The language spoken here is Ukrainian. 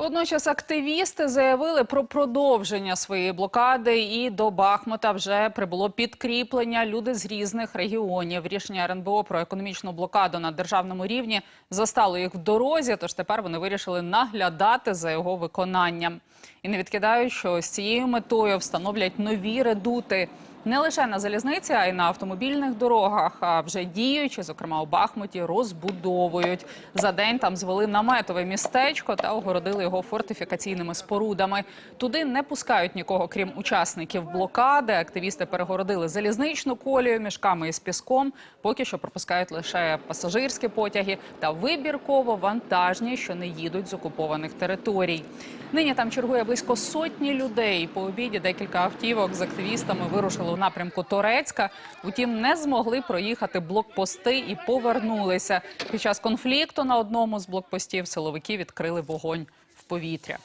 Водночас активісти заявили про продовження своєї блокади, і до Бахмута вже прибуло підкріплення. Люди з різних регіонів. Рішення РНБО про економічну блокаду на державному рівні застало їх в дорозі. Тож тепер вони вирішили наглядати за його виконанням. І не відкидають, що з цією метою встановлять нові редути. Не лише на залізниці, а й на автомобільних дорогах. А вже діючи, зокрема у Бахмуті, розбудовують. За день там звели наметове містечко та огородили його фортифікаційними спорудами. Туди не пускають нікого, крім учасників блокади. Активісти перегородили залізничну колію мішками із піском. Поки що пропускають лише пасажирські потяги та вибірково вантажні, що не їдуть з окупованих територій. Нині там чергує близько сотні людей. По обіді декілька автівок з активістами вирушили у напрямку Торецька. Утім, не змогли проїхати блокпости і повернулися. Під час конфлікту на одному з блокпостів силовики відкрили вогонь в повітря.